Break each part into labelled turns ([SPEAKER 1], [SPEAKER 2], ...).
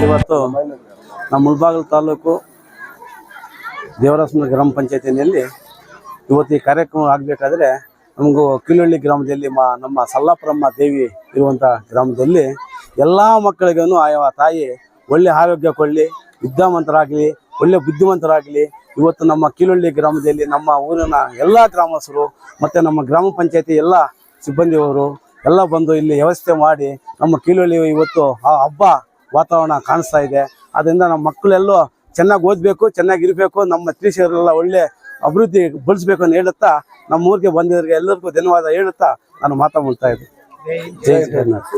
[SPEAKER 1] ಇವತ್ತು ನಮ್ಮ ಮುಳಬಾಗಿಲು ತಾಲೂಕು ದೇವರಾಸನ ಗ್ರಾಮ ಪಂಚಾಯತಿನಲ್ಲಿ ಇವತ್ತು ಈ ಕಾರ್ಯಕ್ರಮ ಆಗಬೇಕಾದ್ರೆ ನಮಗೂ ಕಿಲುಳ್ಳಿ ಗ್ರಾಮದಲ್ಲಿ ಮಾ, ನಮ್ಮ ಸಲ್ಲಾಪುರಮ್ಮ ದೇವಿ ಇರುವಂಥ ಗ್ರಾಮದಲ್ಲಿ ಎಲ್ಲ ಮಕ್ಕಳಿಗೂ ಆಯಾ ತಾಯಿ ಒಳ್ಳೆ ಆರೋಗ್ಯ ಕೊಳ್ಳಿ ವಿದ್ಯಾವಂತರಾಗಲಿ, ಒಳ್ಳೆ ಬುದ್ಧಿವಂತರಾಗಲಿ. ಇವತ್ತು ನಮ್ಮ ಕೀಲುಳ್ಳಿ ಗ್ರಾಮದಲ್ಲಿ ನಮ್ಮ ಊರಿನ ಎಲ್ಲ ಗ್ರಾಮಸ್ಥರು ಮತ್ತು ನಮ್ಮ ಗ್ರಾಮ ಪಂಚಾಯತಿ ಎಲ್ಲ ಸಿಬ್ಬಂದಿಯವರು ಎಲ್ಲ ಬಂದು ಇಲ್ಲಿ ವ್ಯವಸ್ಥೆ ಮಾಡಿ ನಮ್ಮ ಕೀಲುಳ್ಳಿ ಇವತ್ತು ಆ ಹಬ್ಬ ವಾತಾವರಣ ಕಾಣಿಸ್ತಾ ಇದೆ. ಅದರಿಂದ ನಮ್ಮ ಮಕ್ಕಳೆಲ್ಲೋ ಚೆನ್ನಾಗಿ ಓದಬೇಕು, ಚೆನ್ನಾಗಿ ಇರಬೇಕು, ನಮ್ಮ ಟೀಚರ್ರೆಲ್ಲ ಒಳ್ಳೆ ಅಭಿವೃದ್ಧಿ ಬಳಸಬೇಕು ಅಂತ ಹೇಳುತ್ತಾ ನಮ್ಮ ಊರಿಗೆ ಬಂದಿದ್ರಿಗೆ ಎಲ್ಲರಿಗೂ ಧನ್ಯವಾದ ಹೇಳುತ್ತಾ ನಾನು ಮಾತಾಡ್ತಾ ಇದ್ದೆ. ಜೈ ಜಗನ್ನಾಥ್.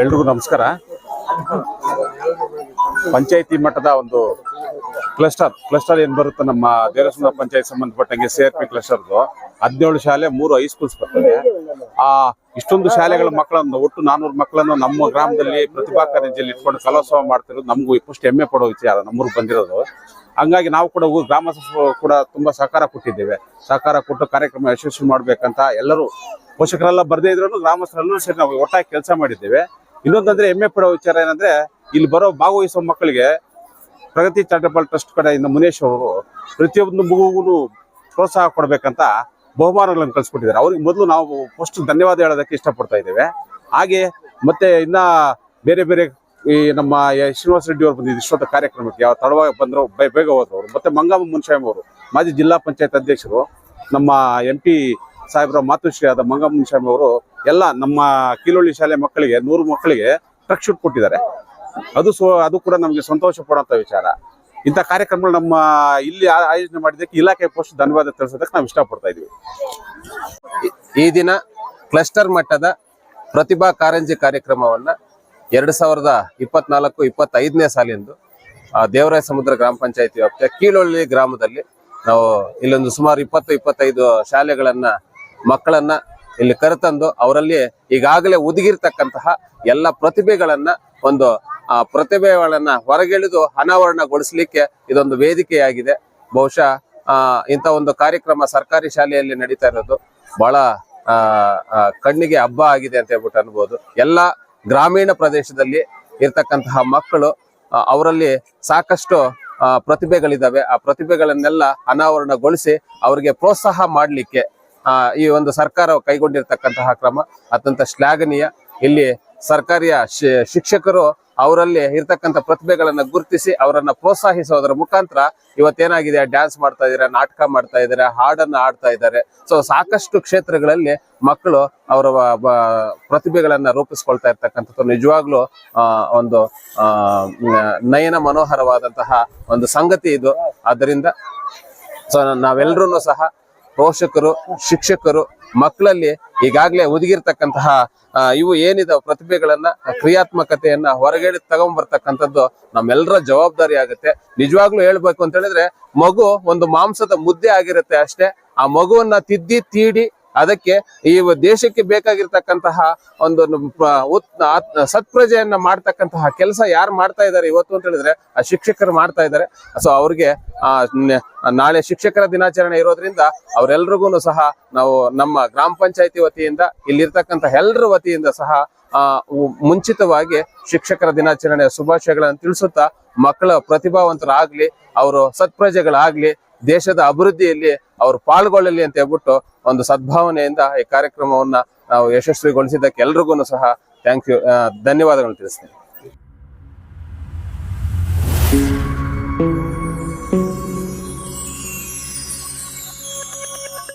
[SPEAKER 2] ಎಲ್ರಿಗೂ ನಮಸ್ಕಾರ. ಪಂಚಾಯತಿ ಮಟ್ಟದ ಒಂದು ಕ್ಲಸ್ಟರ್ ಕ್ಲಸ್ಟರ್ ಏನ್ ಬರುತ್ತೆ? ನಮ್ಮ ದೇವರಸಂದ್ರ ಪಂಚಾಯತ್ ಸಂಬಂಧಪಟ್ಟಂಗೆ ಸಿ ಆರ್ ಪಿ ಕ್ಲಸ್ಟರ್ದು ಹದಿನೇಳು ಶಾಲೆ, ಮೂರು ಹೈಸ್ಕೂಲ್ಸ್ ಬರ್ತದೆ. ಆ, ಇಷ್ಟೊಂದು ಶಾಲೆಗಳ ಮಕ್ಕಳನ್ನು, ಒಟ್ಟು ನಾನೂರು ಮಕ್ಕಳನ್ನು ನಮ್ಮ ಗ್ರಾಮದಲ್ಲಿ ಪ್ರತಿಭಾ ಕಾರಂಜಿಯಲ್ಲಿ ಇಟ್ಕೊಂಡು ಕಲೋತ್ಸವ ಮಾಡ್ತಿರೋದು. ನಮಗೂ ಇಪ್ಪಷ್ಟು ಹೆಮ್ಮೆ ಪಡೋ ವಿಚಾರ ನಮ್ಮೂರು ಬಂದಿರೋದು. ಹಂಗಾಗಿ ನಾವು ಕೂಡ ಗ್ರಾಮ ಗ್ರಾಮಸ್ಥರು ಕೂಡ ತುಂಬಾ ಸಹಕಾರ ಕೊಟ್ಟಿದ್ದೇವೆ. ಸಹಕಾರ ಕೊಟ್ಟು ಕಾರ್ಯಕ್ರಮ ಯಶಸ್ವಿ ಮಾಡ್ಬೇಕಂತ ಎಲ್ಲರೂ, ಪೋಷಕರೆಲ್ಲ ಬರ್ದೇ ಇದ್ರು ಗ್ರಾಮಸ್ಥರೆಲ್ಲರೂ ಸೇರಿ ನಾವು ಒಟ್ಟಾಗಿ ಕೆಲಸ ಮಾಡಿದ್ದೇವೆ. ಇನ್ನೊಂದಂದ್ರೆ ಹೆಮ್ಮೆ ಪಡೋ ವಿಚಾರ ಏನಂದ್ರೆ, ಇಲ್ಲಿ ಬರೋ ಭಾಗವಹಿಸೋ ಮಕ್ಕಳಿಗೆ ಪ್ರಗತಿ ಚಾರಿಟಬಲ್ ಟ್ರಸ್ಟ್ ಕಡೆಯಿಂದ ಮುನೇಶ್ ಅವರು ಪ್ರತಿಯೊಂದು ಮಗುಗೂ ಪ್ರೋತ್ಸಾಹ ಕೊಡಬೇಕಂತ ಬಹುಮಾನಗಳನ್ನು ಕಳಿಸ್ಕೊಟ್ಟಿದ್ದಾರೆ. ಅವ್ರಿಗೆ ಮೊದಲು ನಾವು ಫಸ್ಟ್ ಧನ್ಯವಾದ ಹೇಳೋದಕ್ಕೆ ಇಷ್ಟಪಡ್ತಾ ಇದ್ದೇವೆ. ಹಾಗೆ ಮತ್ತೆ ಇನ್ನ ಬೇರೆ ಬೇರೆ ಈ ನಮ್ಮ ಶ್ರೀನಿವಾಸ ರೆಡ್ಡಿ ಅವರು ಬಂದಿದ್ದು ಇಷ್ಟೊತ್ತು ಕಾರ್ಯಕ್ರಮಕ್ಕೆ ಯಾವ ತಡವಾಗಿ ಬಂದ್ರು ಬೇಗ ಹೋದ್ರು ಅವರು ಮತ್ತೆ ಮಂಗಮ್ಮ ಮುನ್ಸ್ವಾಮಿ ಅವರು, ಮಾಜಿ ಜಿಲ್ಲಾ ಪಂಚಾಯತ್ ಅಧ್ಯಕ್ಷರು, ನಮ್ಮ ಎಂ ಪಿ ಸಾಹೇಬರ ಮಾತೃಶ್ರೀ ಆದ ಮಂಗಮ್ಮ ಮುನ್ಸ್ವಾಮಿ ಅವರು ಎಲ್ಲ ನಮ್ಮ ಕೀಲೊಳ್ಳಿ ಶಾಲೆ ಮಕ್ಕಳಿಗೆ, ನೂರು ಮಕ್ಕಳಿಗೆ ಟ್ರಕ್ ಶೂಟ್ ಕೊಟ್ಟಿದ್ದಾರೆ. ಅದು ಸೊ, ಅದು ಕೂಡ ನಮಗೆ ಸಂತೋಷ ಪಡುವಂತ ವಿಚಾರ. ಇಂಥ ಕಾರ್ಯಕ್ರಮಗಳು ನಮ್ಮ ಇಲ್ಲಿ ಆಯೋಜನೆ ಮಾಡಿದ್ದಕ್ಕೆ ಇಲಾಖೆ ಪೋಸ್ಟ್ ಧನ್ಯವಾದ ತಿಳಿಸೋದಕ್ಕೆ ನಾವು ಇಷ್ಟಪಡ್ತಾ ಇದೀವಿ
[SPEAKER 3] ಈ ದಿನ ಕ್ಲಸ್ಟರ್ ಮಟ್ಟದ ಪ್ರತಿಭಾ ಕಾರಂಜಿ ಕಾರ್ಯಕ್ರಮವನ್ನ ಎರಡ್ ಸಾವಿರದ ಇಪ್ಪತ್ನಾಲ್ಕು, ಇಪ್ಪತ್ತೈದನೇ ಸಾಲಿಂದು ದೇವರಾಯ ಸಮುದ್ರ ಗ್ರಾಮ ಪಂಚಾಯತಿ ವ್ಯಾಪ್ತಿಯ ಕೀಳೊಳ್ಳಿ ಗ್ರಾಮದಲ್ಲಿ ನಾವು ಇಲ್ಲೊಂದು ಸುಮಾರು ಇಪ್ಪತ್ತು, ಇಪ್ಪತ್ತೈದು ಶಾಲೆಗಳನ್ನ, ಮಕ್ಕಳನ್ನ ಇಲ್ಲಿ ಕರೆತಂದು ಅವರಲ್ಲಿ ಈಗಾಗಲೇ ಉದುಗಿರ್ತಕ್ಕಂತಹ ಎಲ್ಲ ಪ್ರತಿಭೆಗಳನ್ನ ಒಂದು ಆ ಪ್ರತಿಭೆಗಳನ್ನ ಹೊರಗೆಳೆದು ಅನಾವರಣಗೊಳಿಸಲಿಕ್ಕೆ ಇದೊಂದು ವೇದಿಕೆಯಾಗಿದೆ. ಬಹುಶಃ, ಆ, ಇಂಥ ಒಂದು ಕಾರ್ಯಕ್ರಮ ಸರ್ಕಾರಿ ಶಾಲೆಯಲ್ಲಿ ನಡೀತಾ ಇರೋದು ಬಹಳ ಕಣ್ಣಿಗೆ ಹಬ್ಬ ಆಗಿದೆ ಅಂತ ಹೇಳ್ಬಿಟ್ಟು ಅನ್ಬೋದು. ಎಲ್ಲ ಗ್ರಾಮೀಣ ಪ್ರದೇಶದಲ್ಲಿ ಇರ್ತಕ್ಕಂತಹ ಮಕ್ಕಳು ಅವರಲ್ಲಿ ಸಾಕಷ್ಟು ಪ್ರತಿಭೆಗಳಿದಾವೆ. ಆ ಪ್ರತಿಭೆಗಳನ್ನೆಲ್ಲ ಅನಾವರಣಗೊಳಿಸಿ ಅವರಿಗೆ ಪ್ರೋತ್ಸಾಹ ಮಾಡಲಿಕ್ಕೆ ಈ ಒಂದು ಸರ್ಕಾರ ಕೈಗೊಂಡಿರ್ತಕ್ಕಂತಹ ಕ್ರಮ ಅತ್ಯಂತ ಶ್ಲಾಘನೀಯ. ಇಲ್ಲಿ ಸರ್ಕಾರಿಯ ಶಿಕ್ಷಕರು ಅವರಲ್ಲಿ ಇರ್ತಕ್ಕಂಥ ಪ್ರತಿಭೆಗಳನ್ನ ಗುರುತಿಸಿ ಅವರನ್ನ ಪ್ರೋತ್ಸಾಹಿಸೋದ್ರ ಮುಖಾಂತರ ಇವತ್ತೇನಾಗಿದೆ? ಡ್ಯಾನ್ಸ್ ಮಾಡ್ತಾ ಇದ್ದಾರೆ? ನಾಟಕ ಮಾಡ್ತಾ ಇದ್ದಾರೆ? ಹಾಡನ್ನ ಆಡ್ತಾ ಇದ್ದಾರೆ. ಸೊ ಸಾಕಷ್ಟು ಕ್ಷೇತ್ರಗಳಲ್ಲಿ ಮಕ್ಕಳು ಅವರ ಪ್ರತಿಭೆಗಳನ್ನ ರೂಪಿಸ್ಕೊಳ್ತಾ ಇರ್ತಕ್ಕಂಥದ್ದು. ನಿಜವಾಗ್ಲೂ ಒಂದು ನಯನ ಮನೋಹರವಾದಂತಹ ಒಂದು ಸಂಗತಿ ಇದು. ಆದ್ದರಿಂದ, ಸೊ ನಾವೆಲ್ಲರೂ ಸಹ ಪೋಷಕರು, ಶಿಕ್ಷಕರು, ಮಕ್ಕಳಲ್ಲಿ ಈಗಾಗಲೇ ಒದಗಿರ್ತಕ್ಕಂತಹ ಇವು ಏನಿದಾವ ಪ್ರತಿಭೆಗಳನ್ನ, ಕ್ರಿಯಾತ್ಮಕತೆಯನ್ನ ಹೊರಗಡೆ ತಗೊಂಡ್ಬರ್ತಕ್ಕಂಥದ್ದು ನಮ್ಮೆಲ್ಲರ ಜವಾಬ್ದಾರಿ ಆಗುತ್ತೆ. ನಿಜವಾಗ್ಲೂ ಹೇಳ್ಬೇಕು ಅಂತ ಹೇಳಿದ್ರೆ ಮಗು ಒಂದು ಮಾಂಸದ ಮುದ್ದೆ ಆಗಿರುತ್ತೆ ಅಷ್ಟೇ. ಆ ಮಗುವನ್ನ ತಿದ್ದಿ, ತೀಡಿ ಅದಕ್ಕೆ ಈ ದೇಶಕ್ಕೆ ಬೇಕಾಗಿರ್ತಕ್ಕಂತಹ ಒಂದು ಸತ್ಪ್ರಜೆಯನ್ನ ಮಾಡ್ತಕ್ಕಂತಹ ಕೆಲಸ ಯಾರು ಮಾಡ್ತಾ ಇದ್ದಾರೆ ಇವತ್ತು ಅಂತ ಹೇಳಿದ್ರೆ, ಆ ಶಿಕ್ಷಕರು ಮಾಡ್ತಾ ಇದ್ದಾರೆ ಸೊ ಅವ್ರಿಗೆ ನಾಳೆ ಶಿಕ್ಷಕರ ದಿನಾಚರಣೆ ಇರೋದ್ರಿಂದ ಅವರೆಲ್ರಿಗೂ ಸಹ ನಾವು ನಮ್ಮ ಗ್ರಾಮ ಪಂಚಾಯತಿ ವತಿಯಿಂದ, ಇಲ್ಲಿರ್ತಕ್ಕಂಥ ಎಲ್ಲರ ವತಿಯಿಂದ ಸಹ ಮುಂಚಿತವಾಗಿ ಶಿಕ್ಷಕರ ದಿನಾಚರಣೆಯ ಶುಭಾಶಯಗಳನ್ನು ತಿಳಿಸುತ್ತಾ ಮಕ್ಕಳ ಪ್ರತಿಭಾವಂತರಾಗ್ಲಿ, ಅವರು ಸತ್ಪ್ರಜೆಗಳಾಗ್ಲಿ ದೇಶದ ಅಭಿವೃದ್ಧಿಯಲ್ಲಿ ಅವರು ಪಾಲ್ಗೊಳ್ಳಲಿ ಅಂತ ಹೇಳ್ಬಿಟ್ಟು ಒಂದು ಸದ್ಭಾವನೆಯಿಂದ ಈ ಕಾರ್ಯಕ್ರಮವನ್ನ ನಾವು ಯಶಸ್ವಿಗೊಳಿಸಿದ್ದಕ್ಕೆ ಎಲ್ರಿಗೂ ಸಹ ಥ್ಯಾಂಕ್ ಯು ಧನ್ಯವಾದಗಳು ತಿಳಿಸ್ತೇನೆ.